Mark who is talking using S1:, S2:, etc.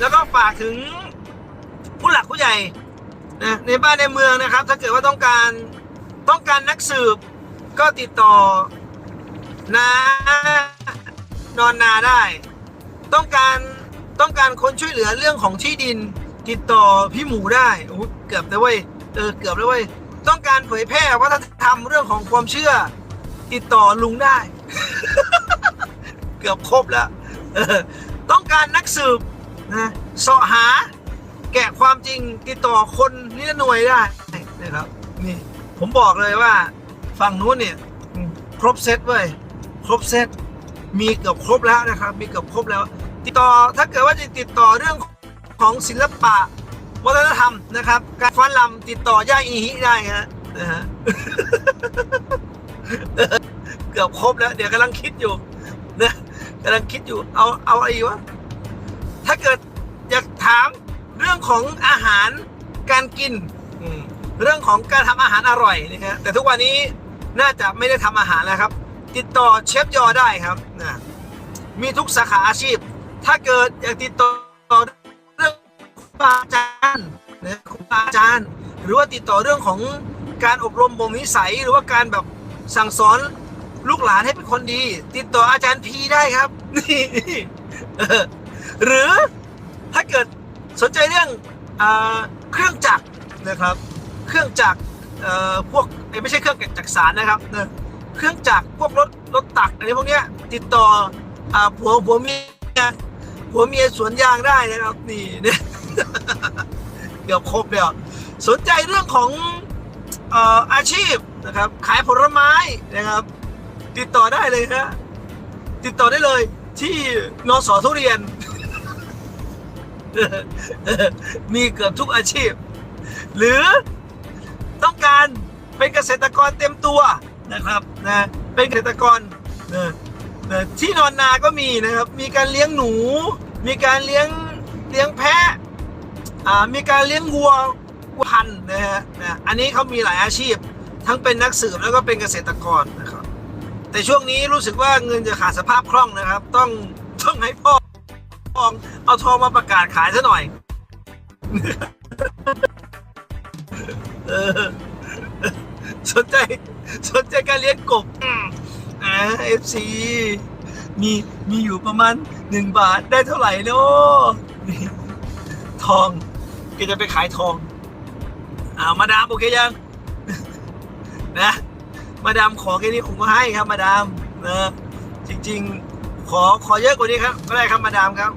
S1: แล้วก็ฝากถึงผู้หลักผู้ใหญ่นะในบ้านในเมืองนะครับ ถ้าเกิดว่าต้องการต้องการนักสืบก็ติดต่อนานอนนาได้ ต้องการต้องการคนช่วยเหลือเรื่องของที่ดิน ติดต่อพี่หมูได้โอ้เกือบแล้วเว้ยเออเกือบแล้วเว้ยต้องการเผยแพร่วัฒนธรรมเรื่องของความเชื่อ ติดต่อลุงได้ เกือบครบแล้วต้องการนักสืบ นะเสาะหาแกะความจริงติดต่อคนนิรหน่วยได้นะครับนี่ผมบอกเลยว่าฝั่งนู้นเนี่ยครบเซตเว้ยครบเซตมีเกือบครบแล้วนะครับ มีเกือบครบแล้ว ติดต่อถ้าเกิดว่าจะติดต่อเรื่องของศิลปะวัฒนธรรมนะครับ การฟ้อนรำติดต่อย่าอีฮิได้ฮะนะฮะเกือบครบแล้ว เดี๋ยวกำลังคิดอยู่นะกำลังคิดอยู่เอาเอาอะไรวะ ถ้าเกิดอยากถามเรื่องของอาหารการกินเรื่องของการทำอาหารอร่อยนะฮะแต่ทุกวันนี้น่าจะไม่ได้ทำอาหารแล้วครับ ติดต่อเชฟยอได้ครับนะมีทุกสาขาอาชีพ ถ้าเกิดอยากติดต่อเรื่องครูบาอาจารย์นะครูบาอาจารย์ หรือว่าติดต่อเรื่องของการอบรมบ่มนิสัยหรือว่าการแบบสั่งสอนลูกหลานให้เป็นคนดี ติดต่ออาจารย์พีได้ครับนี่ หรือถ้าเกิดสนใจเรื่องอเครื่องจักรนะครับ เครื่องจักรพวกไม่ใช่เครื่องจักรสารนะครับเครื่องจักรพวกรถรถตักอะไรพวกนี้ติดต่ออผัวผัวเมียผัวเมียสวนยางได้นะครับนี่เนี่ยเกือบครบแล้วสนใจเรื่องของเอ่ออาชีพนะครับขายผลไม้นะครับ ติดต่อได้เลยนะติดต่อได้เลยที่นสทุเรียน มีเกือบทุกอาชีพ หรือต้องการเป็นเกษตรกรเต็มตัวนะครับนะเป็นเกษตรกรนะนะที่นอนนาก็มีนะครับ มีการเลี้ยงหนู มีการเลี้ยงเลี้ยงแพะมีการเลี้ยงวัววัวพันนะฮะนะอันนี้เขามีหลายอาชีพ ทั้งเป็นนักสืบแล้วก็เป็นเกษตรกรนะครับแต่ช่วงนี้รู้สึกว่าเงินจะขาดสภาพคล่องนะครับ ต้องต้องให้พ่อ องเอาทองมาประกาศขายซะหน่อยเออสนใจ สนใจการเลี้ยงกบอ่าเอฟซีมีมีอยู่ประมาณหนึ่งบาทได้เท่าไหร่เนาะทองก็จะไปขายทองอ่ามาดามโอเคยัง นะ มาดามขอแค่นี้ผมก็ให้ครับมาดามนะจริง ๆ ขอขอเยอะกว่านี้ครับก็ได้ครับมาดามครับ